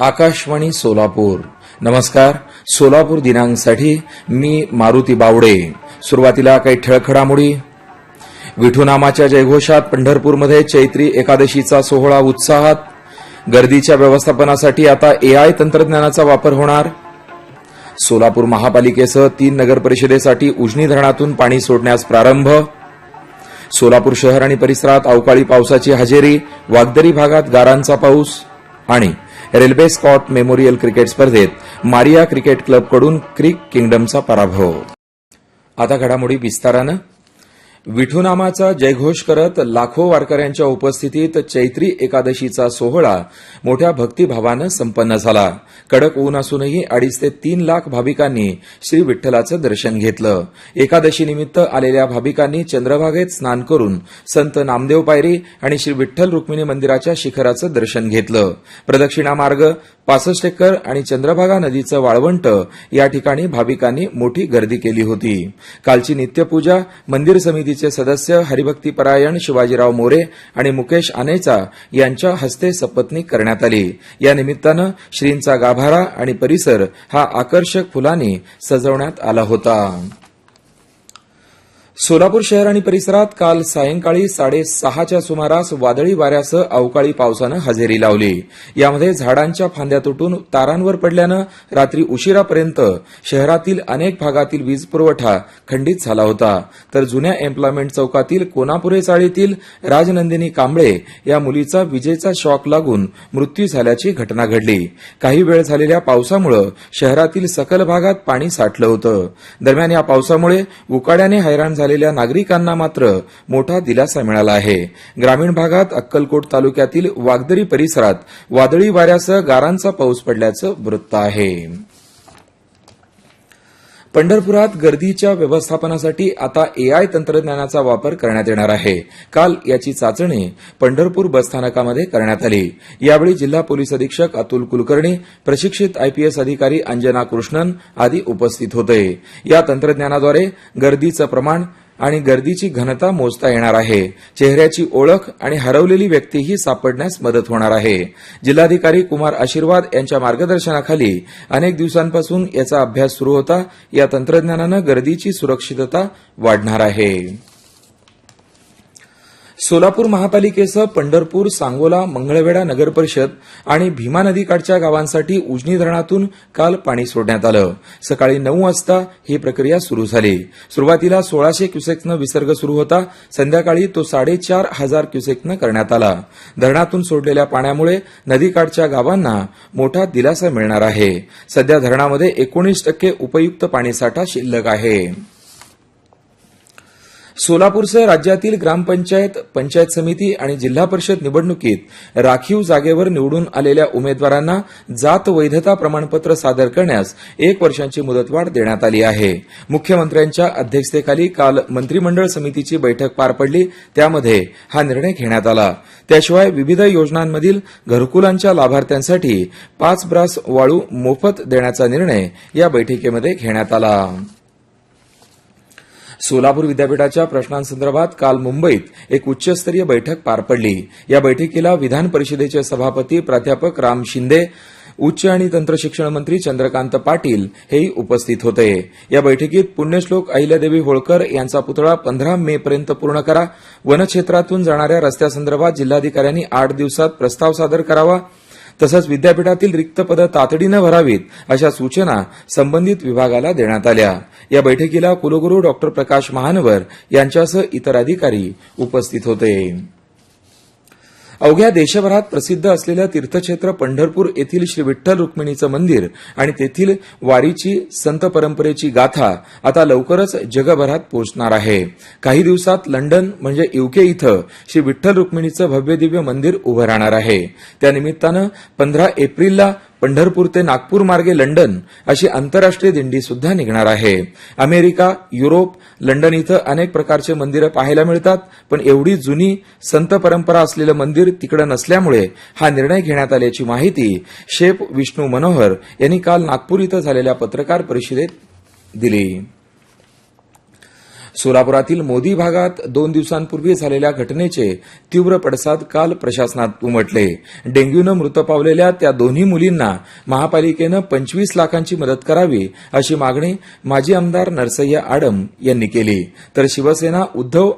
आकाशवाणी सोलापूर. नमस्कार. सोलापूर दिनांकसाठी मी मारुती बावडे. सुरुवातीला काही ठळखडामोडी. विठूनामाच्या जयघोषात पंढरपूरमध्ये चैत्री एकादशीचा सोहळा उत्साहात. गर्दीच्या व्यवस्थापनासाठी आता एआय तंत्रज्ञानाचा वापर होणार. सोलापूर महापालिकेसह तीन नगर परिषदेसाठी उजनी धरणातून पाणी सोडण्यास प्रारंभ. सोलापूर शहर आणि परिसरात अवकाळी पावसाची हजेरी वागदरी भागात गारांचा पाऊस आणि रेल्वे स्कॉट मेमोरियल क्रिकेट स्पर्धेत मारिया क्रिकेट क्लबकडून क्रिक किंगडमचा पराभव. आता घडामोडी विस्तारानं विठुनामाचा जयघोष करत लाखो वारकऱ्यांच्या उपस्थितीत चैत्री एकादशीचा सोहळा मोठ्या भक्तिभावानं संपन्न झाला. कडक ऊन असूनही अडीच ते तीन लाख भाविकांनी श्री विठ्ठलाचं दर्शन घेतलं. एकादशीनिमित्त आलेल्या भाविकांनी चंद्रभागेत स्नान करून संत नामदेव पायरी आणि श्री विठ्ठल रुक्मिणी मंदिराच्या शिखराचं दर्शन घेतलं. प्रदक्षिणा मार्ग पासष्ट एकर आणि चंद्रभागा नदीचं वाळवंट या ठिकाणी भाविकांनी मोठी गर्दी केली होती. कालची नित्यपूजा मंदिर समिती समितीचे सदस्य हरिभक्तीपरायण शिवाजीराव मोरे आणि मुकेश आनेचा यांच्या हस्ते सपत्नीक करण्यात आली. या निमित्तानं श्रींचा गाभारा आणि परिसर हा आकर्षक फुलांनी सजवण्यात आला होता. सोलापूर शहर आणि परिसरात काल सायंकाळी साडेसहाच्या सुमारास वादळी वाऱ्यासह अवकाळी पावसानं हजेरी लावली. यामध्ये झाडांच्या फांद्या तुटून तारांवर पडल्यानं रात्री उशिरापर्यंत शहरातील अनेक भागातील वीज पुरवठा खंडित झाला होता. तर जुन्या एम्प्लॉयमेंट चौकातील कोनापुरे चाळीतील राजनंदिनी कांबळे या मुलीचा विजेचा शॉक लागून मृत्यू झाल्याची घटना घडली. काही वेळ झालेल्या पावसामुळे शहरातील सकल भागात पाणी साठलं होतं. दरम्यान या पावसामुळे उकाड्याने हैराण झालेल्या नागरिकांना मात्र मोठा दिलासा मिळाला आहे. ग्रामीण भागात अक्कलकोट तालुक्यातील वागदरी परिसरात वादळी वाऱ्यासह गारांचा पाऊस पडल्याचं वृत्त आहे. पंढरपुरात गर्दीच्या व्यवस्थापनासाठी आता एआय तंत्रज्ञानाचा वापर करण्यात येणार आहे. काल याची चाचणी पंढरपूर बसस्थानकामध्ये करण्यात आली. यावेळी जिल्हा पोलीस अधीक्षक अतुल कुलकर्णी प्रशिक्षित आयपीएस अधिकारी अंजना कृष्णन आदी उपस्थित होते. या तंत्रज्ञानाद्वारे गर्दीचं प्रमाण आणि गर्दीची घनता मोजता येणार आहे. चेहऱ्याची ओळख आणि हरवलेली व्यक्तीही सापडण्यास मदत होणार आहे. जिल्हाधिकारी कुमार आशीर्वाद यांच्या मार्गदर्शनाखाली अनेक दिवसांपासून याचा अभ्यास सुरू होता. या तंत्रज्ञानानं गर्दीची सुरक्षितता वाढणार आहे. सोलापूर महापालिकेसह पंढरपूर सांगोला मंगळवेढा नगरपरिषद आणि भीमा नदीकाठच्या गावांसाठी उजनी धरणातून काल पाणी सोडण्यात आलं. सकाळी नऊ वाजता ही प्रक्रिया सुरू झाली. सुरुवातीला सोळाशे क्युसेक्सनं विसर्ग सुरू होता. संध्याकाळी तो साडेचार हजार क्युसेक्सनं करण्यात आला. धरणातून सोडलेल्या पाण्यामुळे नदीकाठच्या गावांना मोठा दिलासा मिळणार आहे. सध्या धरणामध्ये एकोणीस टक्के उपयुक्त पाणीसाठा शिल्लक आहे. सोलापूरसह राज्यातील ग्रामपंचायत पंचायत समिती आणि जिल्हा परिषद निवडणुकीत राखीव जागेवर निवडून आलेल्या उमेदवारांना जात वैधता प्रमाणपत्र सादर करण्यास एक वर्षांची मुदतवाढ देण्यात आली आहे. मुख्यमंत्र्यांच्या अध्यक्षतेखाली काल मंत्रिमंडळ समितीची बैठक पार पडली. त्यामध्ये हा निर्णय घेण्यात आला. त्याशिवाय विविध योजनांमधील घरकुलांच्या लाभार्थ्यांसाठी पाच ब्रास वाळू मोफत देण्याचा निर्णय या बैठकीमध्ये घेण्यात आला. सोलापूर विद्यापीठाच्या प्रश्नांसंदर्भात काल मुंबईत एक उच्चस्तरीय बैठक पार पडली. या बैठकीला विधान परिषदेचे सभापती प्राध्यापक राम शिंदे उच्च आणि तंत्रशिक्षण मंत्री चंद्रकांत पाटील हेही उपस्थित होते. या बैठकीत पुण्यश्लोक अहिल्यादेवी होळकर यांचा पुतळा पंधरा मे पर्यंत पूर्ण करा. वनक्षेत्रातून जाणाऱ्या रस्त्यासंदर्भात जिल्हाधिकाऱ्यांनी आठ दिवसात प्रस्ताव सादर करावा. तसंच विद्यापीठातील रिक्त पदं तातडीनं भरावीत अशा सूचना संबंधित विभागाला देण्यात आल्या. या बैठकीला कुलगुरू डॉ प्रकाश महानवर यांच्यासह इतर अधिकारी उपस्थित होते. अवघ्या देशभरात प्रसिद्ध असलेलं तीर्थक्षेत्र पंढरपूर येथील श्री विठ्ठल रुक्मिणीचं मंदिर आणि तेथील वारीची संत परंपरेची गाथा आता लवकरच जगभरात पोहोचणार आहे. काही दिवसात लंडन म्हणजे युके इथं श्री विठ्ठल रुक्मिणीचं भव्यदिव्य मंदिर उभं राहणार आहे. त्यानिमित्तानं पंधरा एप्रिलला पंढरपूर ते नागपूर मार्गे लंडन अशी आंतरराष्ट्रीय दिंडी सुद्धा निघणार आहे. अमेरिका युरोप लंडन इथं अनेक प्रकारचे मंदिरं पाहायला मिळतात पण एवढी जुनी संत परंपरा असलेलं मंदिर तिकडे नसल्यामुळे हा निर्णय घेण्यात आल्याची माहिती शेफ विष्णू मनोहर यांनी काल नागपूर इथं झालेल्या पत्रकार परिषदेत दिली. सोलापुरातील मोदी भागात दोन दिवसांपूर्वी झालेल्या घटनेचे तीव्र पडसाद काल प्रशासनात उमटले. डेंग्यूनं मृत पावलेल्या त्या दोन्ही मुलींना महापालिकेनं पंचवीस लाखांची मदत करावी अशी मागणी माजी आमदार नरसय्या आडम यांनी केली. तर शिवसेना उद्धव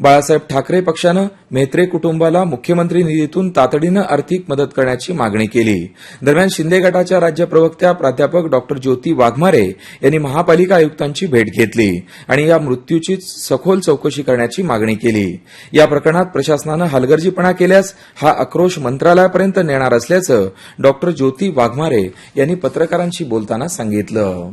बाळासाहेब ठाकरे पक्षानं मेत्रे कुटुंबाला मुख्यमंत्री निधीतून तातडीनं आर्थिक मदत करण्याची मागणी केली. दरम्यान शिंदे गटाच्या राज्य प्रवक्त्या प्राध्यापक डॉक्टर ज्योती वाघमारे यांनी महापालिका आयुक्तांची भेट घेतली आणि या मृत्यूची सखोल चौकशी करण्याची मागणी केली. या प्रकरणात प्रशासनानं हलगर्जीपणा केल्यास हा आक्रोश मंत्रालयापर्यंत नेणार असल्याचं डॉक्टर ज्योती वाघमारे यांनी पत्रकारांशी बोलताना सांगितलं.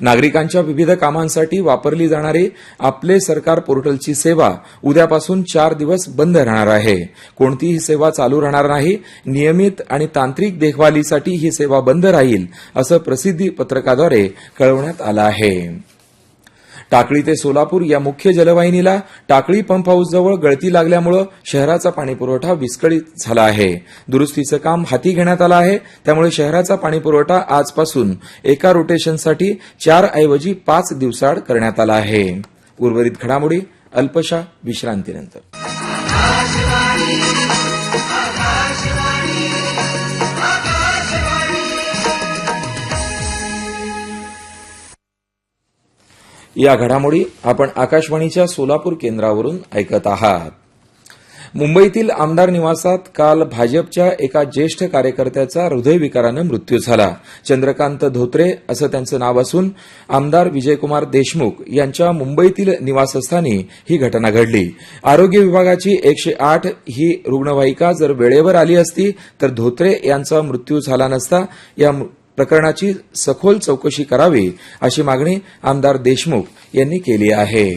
नागरिकांच्या विविध कामांसाठी वापरली जाणारी आपले सरकार पोर्टलची सेवा उद्यापासून चार दिवस बंद राहणार आहे. कोणतीही सेवा चालू राहणार नाही. नियमित आणि तांत्रिक देखभालीसाठी ही सेवा बंद राहील असं प्रसिद्धी पत्रकाद्वारे कळवण्यात आलं आहे. टाकळी ते सोलापूर या मुख्य जलवाहिनीला टाकळी पंप हाऊसजवळ गळती लागल्यामुळे शहराचा पाणीपुरवठा विस्कळीत झाला आहे. दुरुस्तीचं काम हाती घेण्यात आलं आहे. त्यामुळे शहराचा पाणीपुरवठा आजपासून एका रोटेशनसाठी चार ऐवजी पाच दिवसाआड करण्यात आला आहे. उर्वरित घडामोडी अल्पशा विश्रांतीनंतर. या घडामोडी आपण आकाशवाणीच्या सोलापूर केंद्रावरून ऐकत आहात. मुंबईतील आमदार निवासात काल भाजपच्या एका ज्येष्ठ कार्यकर्त्याचा हृदयविकारानं मृत्यू झाला. चंद्रकांत धोत्रे असं त्यांचं नाव असून आमदार विजयकुमार देशमुख यांच्या मुंबईतील निवासस्थानी ही घटना घडली. आरोग्य विभागाची एकशे आठ ही रुग्णवाहिका जर वेळेवर आली असती तर धोत्रे यांचा मृत्यू झाला नसता या प्रकरणाची सखोल चौकशी करावी अशी मागणी आमदार देशमुख यांनी केली आहे.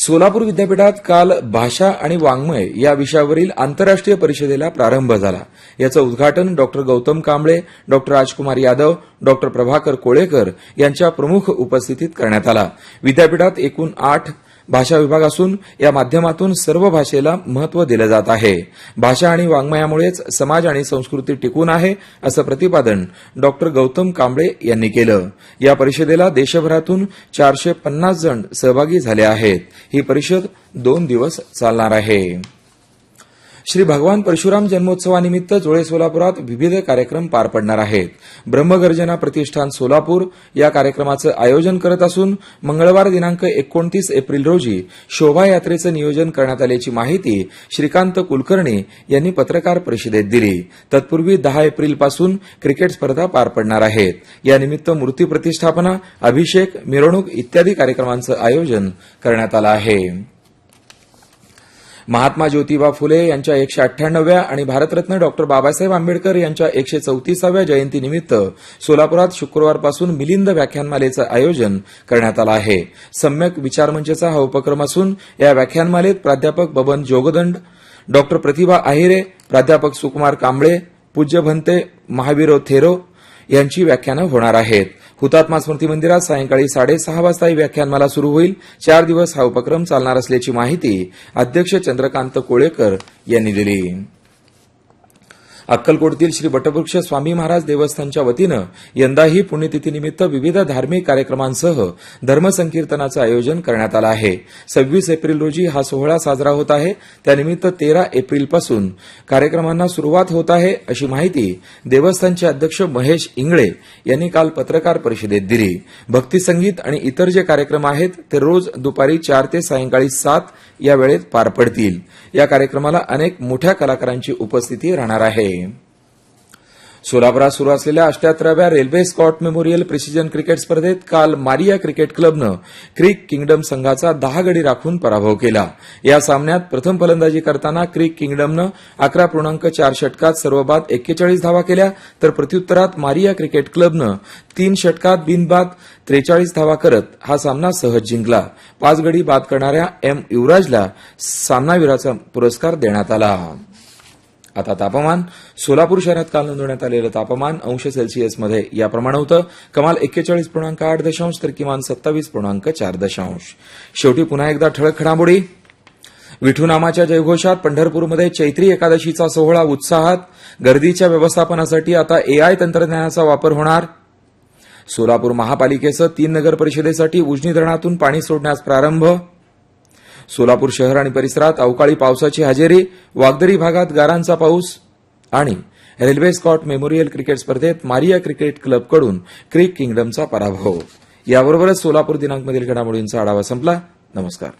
सोलापूर विद्यापीठात काल भाषा आणि वाङ्मय या विषयावरील आंतरराष्ट्रीय परिषदेला प्रारंभ झाला. याचं उद्घाटन doctor Gautam Kamble doctor Rajkumar Yadav doctor Prabhakar Kolekar यांच्या प्रमुख उपस्थितीत करण्यात आला. विद्यापीठात एकूण आठ भाषा विभाग असून या माध्यमातून सर्व भाषेला महत्त्व दिलं जात आहे. भाषा आणि वाङ्मयामुळेच समाज आणि संस्कृती टिकून आहे असं प्रतिपादन डॉक्टर गौतम कांबळे यांनी केलं. या परिषदेला देशभरातून चारशे पन्नास जण सहभागी झाले आहेत. ही परिषद दोन दिवस चालणार आहे. श्री भगवान परशुराम जन्मोत्सवानिमित्त जोळे सोलापुरात विविध कार्यक्रम पार पडणार आहेत. ब्रह्मगर्जना प्रतिष्ठान सोलापूर या कार्यक्रमाचं आयोजन करत असून मंगळवार दिनांक एकोणतीस एप्रिल रोजी शोभायात्रेचं नियोजन करण्यात आल्याची माहिती श्रीकांत कुलकर्णी यांनी पत्रकार परिषदेत दिली. तत्पूर्वी दहा एप्रिलपासून क्रिकेट स्पर्धा पार पडणार आहेत. यानिमित्त मूर्ती प्रतिष्ठापना अभिषेक मिरवणूक इत्यादी कार्यक्रमांचं आयोजन करण्यात आलं आहे. महात्मा ज्योतिबा फुले यांच्या एकशे अठ्ठ्याण्णव्या आणि भारतरत्न डॉक्टर बाबासाहेब आंबेडकर यांच्या एकशे चौतीसाव्या जयंतीनिमित्त सोलापुरात शुक्रवारपासून मिलिंद व्याख्यानमालेचं आयोजन करण्यात आलं आहे. सम्यक विचारमंचचा हा उपक्रम असून या व्याख्यानमालेत प्राध्यापक बबन जोगदंड डॉक्टर प्रतिभा आहिरे प्राध्यापक सुकुमार कांबळे पूज्य भंते महावीरो थेरो यांची व्याख्यानं होणार आहेत. हुतात्मा स्मृती मंदिरात सायंकाळी साडेसहा वाजता ही व्याख्यानमाला सुरू होईल. चार दिवस हा उपक्रम चालणार असल्याची माहिती अध्यक्ष चंद्रकांत कोळेकर यांनी दिली. अक्कलकोटतील श्री वटवृक्ष स्वामी महाराज देवस्थानच्या वतीनं यंदाही पुण्यतिथीनिमित्त विविध धार्मिक कार्यक्रमांसह धर्मसंकीर्तनाचं आयोजन करण्यात आलं आहे. सव्वीस एप्रिल रोजी हा सोहळा साजरा होत आहे. त्यानिमित्त तेरा एप्रिलपासून कार्यक्रमांना सुरुवात होत आहे अशी माहिती देवस्थानचे अध्यक्ष महेश इंगळे यांनी काल पत्रकार परिषदेत दिली. भक्तिसंगीत आणि इतर जे कार्यक्रम आहेत ते रोज दुपारी चार ते सायंकाळी सात या वेळेत पार पडतील. या कार्यक्रमाला अनेक मोठ्या कलाकारांची उपस्थिती राहणार आहे. सोलापुरात सुरू असलेल्या अष्ट्याहत्तराव्या railway Scott Memorial precision cricket स्पर्धेत काल मारिया क्रिकेट क्लबनं क्रिक किंगडम संघाचा दहा गडी राखून पराभव केला. या सामन्यात प्रथम फलंदाजी करताना क्रिक किंगडमनं अकरा पूर्णांक चार षटकात सर्वबाद एक्केचाळीस धावा केल्या तर प्रत्युत्तरात मारिया क्रिकेट क्लबनं तीन षटकात बिनबाद त्रेचाळीस धावा करत हा सामना सहज जिंकला. पाच गडी बाद करणाऱ्या एम युवराजला सामनावीराचा पुरस्कार देण्यात आला. आता तापमान. सोलापूर शहरात काल नोंदवण्यात आलेलं तापमान अंश सेल्सिअसमध्ये याप्रमाणे होतं. कमाल एक्केचाळीस पूर्णांक आठ दशांश तर किमान सत्तावीस पूर्णांक चार दशांश. शेवटी पुन्हा एकदा ठळक खडामोडी विठूनामाच्या जयघोषात पंढरपूरमध्ये चैत्री एकादशीचा सोहळा उत्साहात. गर्दीच्या व्यवस्थापनासाठी आता एआय तंत्रज्ञानाचा वापर होणार. सोलापूर महापालिकेचं तीन नगर परिषदेसाठी उजनी धरणातून पाणी सोडण्यास प्रारंभ. सोलापूर शहर आणि परिसरात अवकाळी पावसाची हजेरी वागदरी भागात गारांचा पाऊस आणि रेल्वे स्कॉट मेमोरियल क्रिकेट स्पर्धेत मारिया क्रिकेट क्लबकडून क्रिक किंगडमचा पराभव. याबरोबरच सोलापूर दिनांकमधील घडामोडींचा आढावा संपला. नमस्कार.